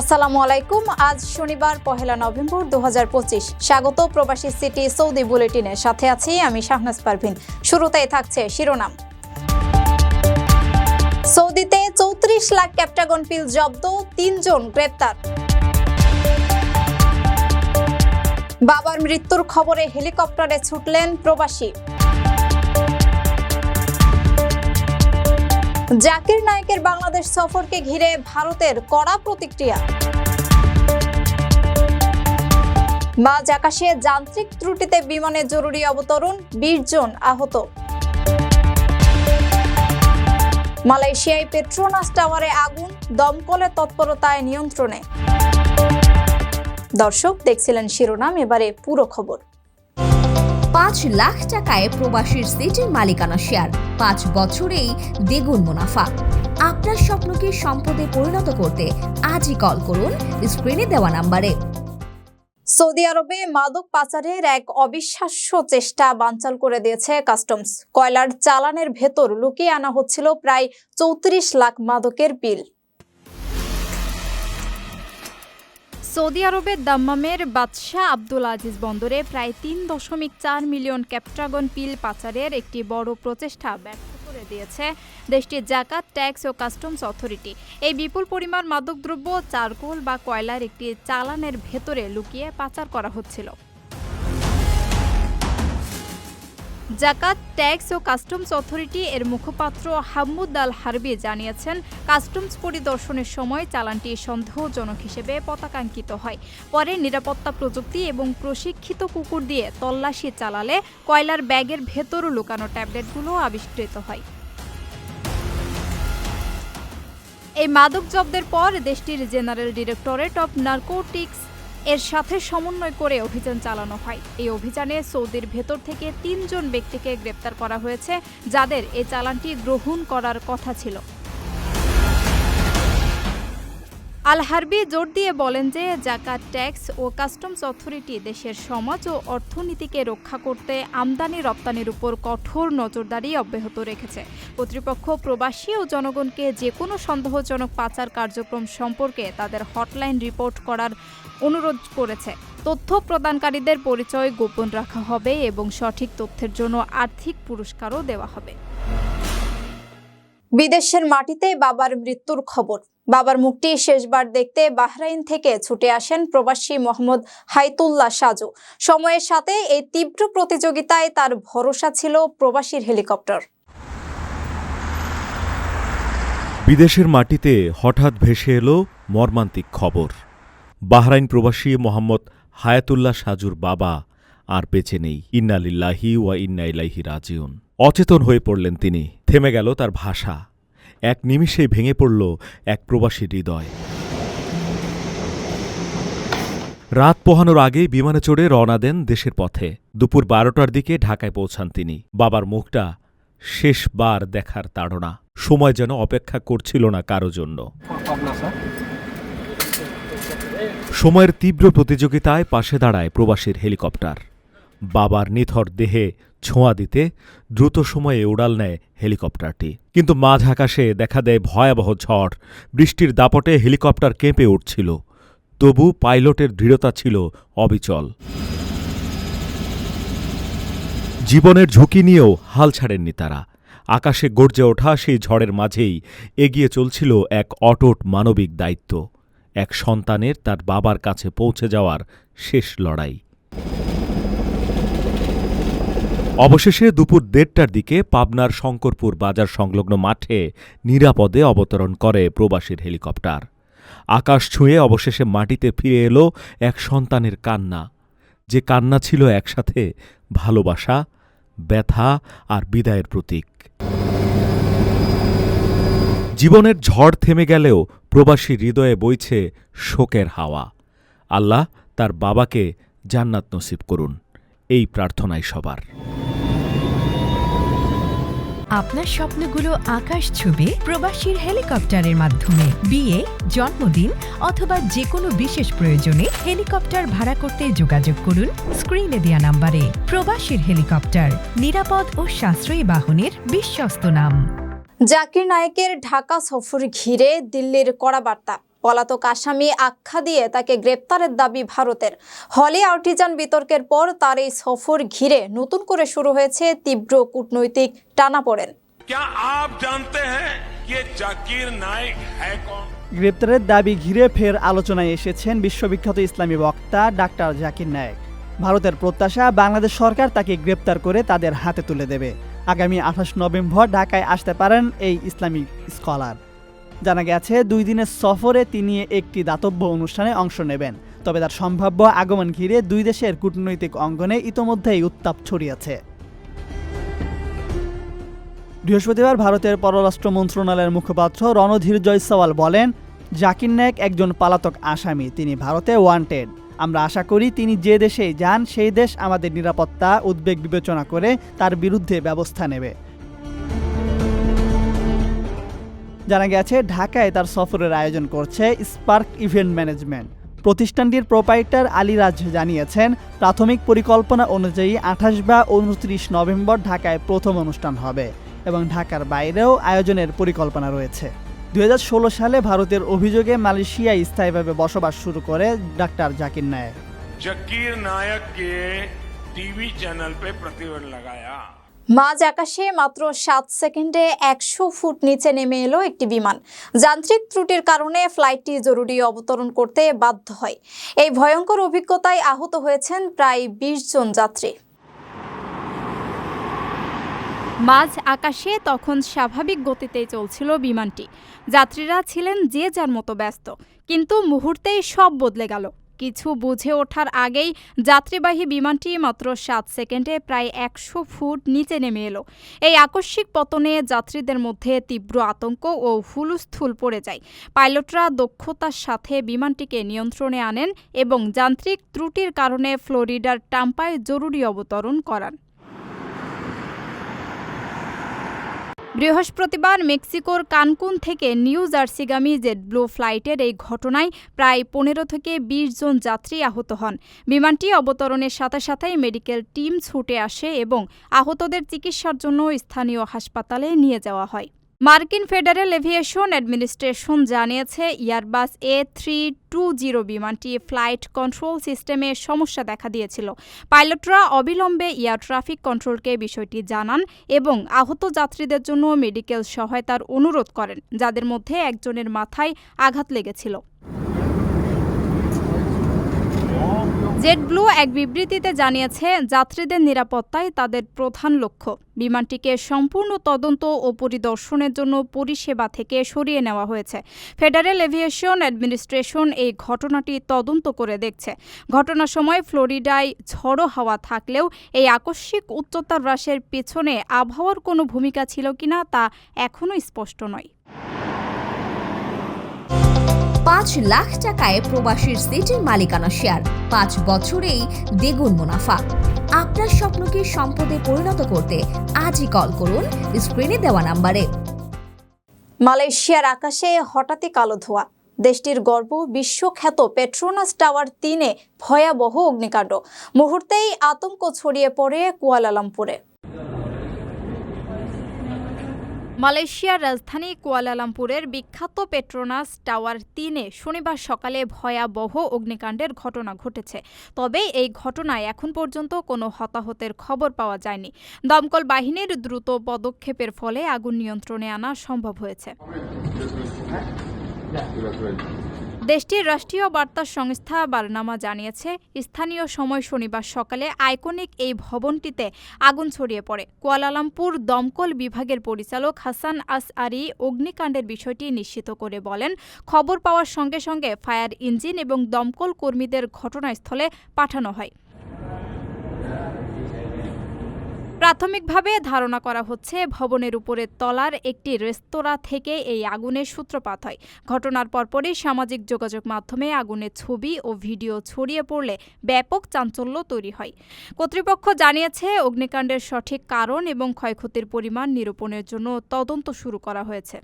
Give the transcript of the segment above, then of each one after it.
আসসালামু আলাইকুম। আজ শনিবার, পহেলা নভেম্বর দু হাজার পঁচিশ। স্বাগত প্রবাসী সিটি সৌদি বুলেটিনের সাথে আছি আমি শাহনাজ পারভিন। শুরুতেই থাকছে শিরোনাম। সৌদিতে চৌত্রিশ লাখ ক্যাপ্টাগন পিল জব্দ, তিনজন গ্রেপ্তার। বাবার মৃত্যুর খবরে হেলিকপ্টারে ছুটলেন প্রবাসী। জাকির নায়কের বাংলাদেশ সফরকে ঘিরে ভারতের কড়া প্রতিক্রিয়া। মাঝ আকাশে যান্ত্রিক ত্রুটিতে বিমানে জরুরি অবতরণ, বিশ জন আহত। মালয়েশিয়ায় পেট্রোনাস টাওয়ারে আগুন, দমকলের তৎপরতায় নিয়ন্ত্রণে। দর্শক, দেখছিলেন শিরোনাম, এবারে পুরো খবর। পাঁচ লাখ টাকায় প্রবাসীর সিটির মালিকানা শেয়ার। পাঁচ বছরেই দ্বিগুণ মুনাফা। আপনার স্বপ্নকে সম্পদে পরিণত করতে আজই কল করুন স্ক্রিনে দেওয়া নাম্বারে। সৌদি আরবে মাদক পাচারের এক অবিশ্বাস্য চেষ্টা বানচাল করে দিয়েছে কাস্টমস। কয়লার চালানের ভেতর লুকিয়ে আনা হচ্ছিল প্রায় চৌত্রিশ লাখ মাদকের পিল সৌদি আরবের দাম্মামের বাদশাহ আব্দুল আজিজ বন্দরে প্রায় তিন দশমিক চার মিলিয়ন ক্যাপট্রাগন পিল পাচারের একটি বড় প্রচেষ্টা ব্যর্থ করে দিয়েছে দেশটির জাকাত, ট্যাক্স ও কাস্টমস অথরিটি। এই বিপুল পরিমাণ মাদকদ্রব্য, চারকোল বা কয়লার একটি চালানের ভেতরে লুকিয়ে পাচার করা হচ্ছিল। জাকাত, ট্যাক্স ও কাস্টমস অথরিটি এর মুখপাত্র হাম্মুদ আল হারবি জানিয়েছেন, কাস্টমস পরিদর্শনের সময় চালানটি সন্দেহজনক হিসেবে পতাকাঙ্কিত হয়। পরে নিরাপত্তা প্রযুক্তি এবং প্রশিক্ষিত কুকুর দিয়ে তল্লাশি চালালে কয়লার ব্যাগের ভেতর লুকানো ট্যাবলেটগুলো আবিষ্কৃত হয়। এই মাদক জব্দের পর দেশটির জেনারেল ডিরেক্টরেট অব নার্কোটিক্স এর সাথে সমন্বয় করে অভিযান চালানো হয়। এই অভিযানে সৌদির ভেতর থেকে তিনজন ব্যক্তিকে গ্রেপ্তার করা হয়েছে, যাদের এই চালানটি গ্রহণ করার কথা ছিল। আল হারবি জোর দিয়ে বলেন যে জাকাত, ট্যাক্স ও কাস্টমস অথরিটি দেশের সমাজ ও অর্থনীতিকে রক্ষা করতে আমদানি রপ্তানির উপর কঠোর নজরদারি অব্যাহত রেখেছে। কর্তৃপক্ষ প্রবাসী ও জনগণকে যে কোনো সন্দেহজনক পাচার কার্যক্রম সম্পর্কে তাদের হটলাইন রিপোর্ট করার অনুরোধ করেছে। তথ্য প্রদানকারীদের পরিচয় গোপন রাখা হবে এবং সঠিক তথ্যের জন্য আর্থিক পুরস্কারও দেওয়া হবে। বিদেশের মাটিতে বাবার মৃত্যুর খবর। বাবার মুখটি শেষবার দেখতে বাহরাইন থেকে ছুটে আসেন প্রবাসী মোহাম্মদ হাইতুল্লাহ সাজু। সময়ের সাথে এই তীব্র প্রতিযোগিতায় তার ভরসা ছিল প্রবাসীর হেলিকপ্টার। বিদেশের মাটিতে হঠাৎ ভেসে এলো মর্মান্তিক খবর। বাহরাইন প্রবাসী মোহাম্মদ হায়াতুল্লাহ সাজুর বাবা আর বেঁচে নেই। ইন্নালিল্লাহি ওয়া ইন্না ইলাইহি রাজিউন। অচেতন হয়ে পড়লেন তিনি। থেমে গেল তার ভাষা। এক নিমিষেই ভেঙে পড়ল এক প্রবাসীর হৃদয়। রাত পোহানোর আগেই বিমানে চড়ে রওনা দেন দেশের পথে। দুপুর বারোটার দিকে ঢাকায় পৌঁছান তিনি। বাবার মুখটা শেষবার দেখার তাড়না। সময় যেন অপেক্ষা করছিল না কারও জন্য। সময়ের তীব্র প্রতিযোগিতায় পাশে দাঁড়ায় প্রবাসীর হেলিকপ্টার। বাবার নিথর দেহে ছোঁয়া দিতে দ্রুত সময়ে উড়াল নেয় হেলিকপ্টারটি। কিন্তু মাঝ আকাশে দেখা দেয় ভয়াবহ ঝড়। বৃষ্টির দাপটে হেলিকপ্টার কেঁপে উঠছিল। তবু পাইলটের দৃঢ়তা ছিল অবিচল। জীবনের ঝুঁকি নিয়েও হাল ছাড়েননি তারা। আকাশে গর্জে ওঠা সেই ঝড়ের মাঝেই এগিয়ে চলছিল এক অটট মানবিক দায়িত্ব। এক সন্তানের তার বাবার কাছে পৌঁছে যাওয়ার শেষ লড়াই। অবশেষে দুপুর দেড়টার দিকে পাবনার শঙ্করপুর বাজার সংলগ্ন মাঠে নিরাপদে অবতরণ করে প্রবাসীর হেলিকপ্টার। আকাশ ছুঁয়ে অবশেষে মাটিতে ফিরে এলো এক সন্তানের কান্না। যে কান্না ছিল একসাথে ভালোবাসা, ব্যথা আর বিদায়ের প্রতীক। জীবনের ঝড় থেমে গেলেও প্রবাসী হৃদয়ে বইছে শোকের হাওয়া। আল্লাহ তার বাবাকে জান্নাত নসিব করুন। এই প্রার্থনাই সবার। আপনার স্বপ্নগুলো আকাশ ছুবে প্রবাসীর হেলিকপ্টারের মাধ্যমে। বিয়ে জন্মদিন অথবা যে কোনো বিশেষ প্রয়োজনে হেলিকপ্টার ভাড়া করতে যোগাযোগ করুন স্ক্রিনে দেয়া নাম্বারে। প্রবাসীর হেলিকপ্টার নিরাপদ ও সাশ্রয়ী বাহনের বিশ্বস্ত নাম। জাকির নায়েকের ঢাকা সফর ঘিরে দিল্লির কড়া বার্তা। পলাতক আসামি আখ্যা দিয়ে তাকে গ্রেপ্তারের দাবি ভারতের। হলি আর্টিজান বিতর্কের পর তার এই সফর ঘিরে নতুন করে শুরু হয়েছে তীব্র কূটনৈতিক টানাপড়েন। গ্রেপ্তারের দাবি ঘিরে ফের আলোচনায় এসেছেন বিশ্ববিখ্যাত ইসলামী বক্তা ডাক্তার জাকির নায়েক। ভারতের প্রত্যাশা বাংলাদেশ সরকার তাকে গ্রেপ্তার করে তাদের হাতে তুলে দেবে। আগামী আঠাশ নভেম্বর ঢাকায় আসতে পারেন এই ইসলামিক স্কলার। জানা গেছে, দুই দিনের সফরে তিনি একটি দাতব্য অনুষ্ঠানে অংশ নেবেন। তবে তার সম্ভাব্য আগমন ঘিরে দুই দেশের কূটনৈতিক অঙ্গনে ইতোমধ্যেই উত্তাপ ছড়িয়েছে। বৃহস্পতিবার ভারতের পররাষ্ট্র মন্ত্রণালয়ের মুখপাত্র রণধীর জয়সওয়াল বলেন, জাকির নায়েক একজন পালাতক আসামি, তিনি ভারতে ওয়ান্টেড আমরা আশা করি তিনি যে দেশেই যান, সেই দেশ আমাদের নিরাপত্তা, উদ্বেগ বিবেচনা করে তার বিরুদ্ধে ব্যবস্থা নেবে। জানা গেছে, ঢাকায় তার সফরের আয়োজন করছে স্পার্ক ইভেন্ট ম্যানেজমেন্ট। প্রতিষ্ঠানটির প্রোপাইটার আলী রাজ জানিয়েছেন, প্রাথমিক পরিকল্পনা অনুযায়ী আঠাশ বা উনত্রিশ নভেম্বর ঢাকায় প্রথম অনুষ্ঠান হবে এবং ঢাকার বাইরেও আয়োজনের পরিকল্পনা রয়েছে। দুই হাজার ষোলো সালে ভারতের অভিযোগে মালয়েশিয়ায় স্থায়ীভাবে বসবাস শুরু করে ডাক্তার জাকির নায়েক। জাকির নায়ককে টিভি চ্যানেল পে প্রতিবেদন লাগায়া। মাঝ আকাশে মাত্র সাত সেকেন্ডে একশো ফুট নিচে নেমে এলো একটি বিমান। যান্ত্রিক ত্রুটির কারণে ফ্লাইটটি জরুরি অবতরণ করতে বাধ্য হয়। এই ভয়ঙ্কর অভিজ্ঞতায় আহত হয়েছেন প্রায় বিশ জন যাত্রী। মাঝ আকাশে তখন স্বাভাবিক গতিতেই চলছিল বিমানটি। যাত্রীরা ছিলেন যে যার মতো ব্যস্ত, কিন্তু মুহূর্তেই সব বদলে গেল। কিছু বুঝে ওঠার আগেই যাত্রীবাহী বিমানটি মাত্র সাত সেকেন্ডে প্রায় একশো ফুট নিচে নেমে এলো। এই আকস্মিক পতনে যাত্রীদের মধ্যে তীব্র আতঙ্ক ও হুলুস্থুল পড়ে যায়। পাইলটরা দক্ষতার সাথে বিমানটিকে নিয়ন্ত্রণে আনেন এবং যান্ত্রিক ত্রুটির কারণে ফ্লোরিডার টাম্পায় জরুরি অবতরণ করান। বৃহস্পতিবার মেক্সিকোর কানকুন থেকে নিউ জার্সিগামী জেড ব্লু ফ্লাইটের এই ঘটনায় প্রায় পনেরো থেকে বিশ জন যাত্রী আহত হন। বিমানটি অবতরণের সাথে সাথেই মেডিকেল টিম ছুটে আসে এবং আহতদের চিকিৎসার জন্য স্থানীয় হাসপাতালে নিয়ে যাওয়া হয়। মার্কিন ফেডারেল এভিয়েশন অ্যাডমিনিস্ট্রেশন জানিয়েছে, Airbus A three two zero বিমানটি ফ্লাইট কন্ট্রোল সিস্টেমে সমস্যা দেখা দিয়েছিল। পাইলটরা অবিলম্বে এয়ার ট্রাফিক কন্ট্রোলকে বিষয়টি জানান এবং আহত যাত্রীদের জন্য মেডিকেল সহায়তার অনুরোধ করেন, যাদের মধ্যে একজনের মাথায় আঘাত লেগেছিল। জেট ব্লু এক বিবৃতিতে জানিয়েছে, যাত্রীদের নিরাপত্তাই তাদের প্রধান লক্ষ্য। বিমানটিকে সম্পূর্ণ তদন্ত ও পরিদর্শনের জন্য পরিষেবা থেকে সরিয়ে নেওয়া হয়েছে। ফেডারেল এভিয়েশন অ্যাডমিনিস্ট্রেশন এই ঘটনাটি তদন্ত করে দেখছে। ঘটনার সময় ফ্লোরিডায় ঝড়ো হাওয়া থাকলেও এই আকস্মিক উচ্চতা হ্রাসের পেছনে আবহাওয়ার কোনো ভূমিকা ছিল কিনা তা এখনও স্পষ্ট নয়। পাঁচ লাখ টাকায় প্রবাসীর সিটির মালিকানা শেয়ার। পাঁচ বছরেই দ্বিগুণ মুনাফা। আপনার স্বপ্নকে সম্পদে পরিণত করতে আজই কল করুন স্ক্রিনে দেওয়া নাম্বারে। মালয়েশিয়ার আকাশে হঠাৎই কালো ধোঁয়া। দেশটির গর্ব বিশ্বখ্যাত পেট্রোনাস টাওয়ার তিনে ভয়াবহ অগ্নিকাণ্ড। মুহূর্তেই আতঙ্ক ছড়িয়ে পড়ে কুয়ালালামপুরে। মালয়েশিয়ার রাজধানী কুয়ালালামপুরের বিখ্যাত পেট্রোনাস টাওয়ার তিনে শনিবার সকালে ভয়াবহ অগ্নিকাণ্ডের ঘটনা ঘটেছে। তবে এই ঘটনায় এখন পর্যন্ত কোনো হতাহতের খবর পাওয়া যায়নি। দমকল বাহিনীর দ্রুত পদক্ষেপের ফলে আগুন নিয়ন্ত্রণে আনা সম্ভব হয়েছে। দেশটির রাষ্ট্রীয় বার্তা সংস্থা বারনামা জানিয়েছে, স্থানীয় সময় শনিবার সকালে আইকনিক এই ভবনটিতে আগুন ছড়িয়ে পড়ে। কুয়ালালামপুর দমকল বিভাগের পরিচালক হাসান আস আরি অগ্নিকাণ্ডের বিষয়টি নিশ্চিত করে বলেন, খবর পাওয়ার সঙ্গে সঙ্গে ফায়ার ইঞ্জিন এবং দমকল কর্মীদের ঘটনাস্থলে পাঠানো হয়। প্রাথমিকভাবে ধারণা করা হচ্ছে ভবনের উপরের তলার একটি রেস্তোরাঁ থেকে এই আগুনের সূত্রপাত হয়। ঘটনার পরপরই সামাজিক যোগাযোগ মাধ্যমে আগুনের ছবি ও ভিডিও ছড়িয়ে পড়লে ব্যাপক চাঞ্চল্য তৈরি হয়। কর্তৃপক্ষ জানিয়েছে, অগ্নিকাণ্ডের সঠিক কারণ এবং ক্ষয়ক্ষতির পরিমাণ নিরূপণের জন্য তদন্ত শুরু করা হয়েছে।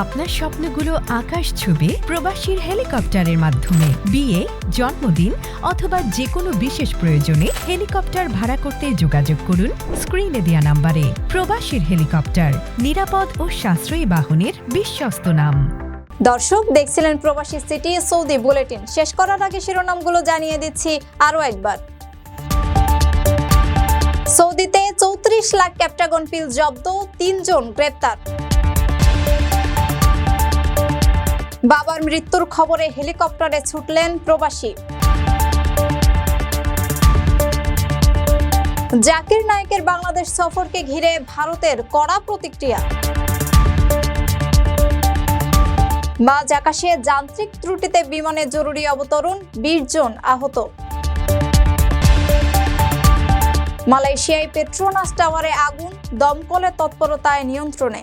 আপনার স্বপ্নগুলো আকাশ ছুবে প্রবাসীর হেলিকপ্টারের মাধ্যমে। বিয়ে, জন্মদিন অথবা যে কোনো বিশেষ প্রয়োজনে হেলিকপ্টার ভাড়া করতে যোগাযোগ করুন স্ক্রিনে দেওয়া নাম্বারে। প্রবাসীর হেলিকপ্টার, নিরাপদ ও সাশ্রয়ী বাহনের বিশ্বস্ত নাম। দর্শক, দেখছিলেন প্রবাসী সিটি সৌদি বুলেটিন। শেষ করার আগে শিরোনামগুলো জানিয়ে দিচ্ছি আরও একবার। সৌদিতে চৌত্রিশ লাখ ক্যাপ্টাগন পিল জব্দ, তিনজন গ্রেপ্তার। বাবার মৃত্যুর খবরে হেলিকপ্টারে ছুটলেন প্রবাসী। জাকির নায়েকের বাংলাদেশ সফরকে ঘিরে ভারতের কড়া প্রতিক্রিয়া। মাঝ আকাশে যান্ত্রিক ত্রুটিতে বিমানে জরুরি অবতরণ, বিশ জন আহত। মালয়েশিয়ায় পেট্রোনাস টাওয়ারে আগুন দমকলের তৎপরতায় নিয়ন্ত্রণে।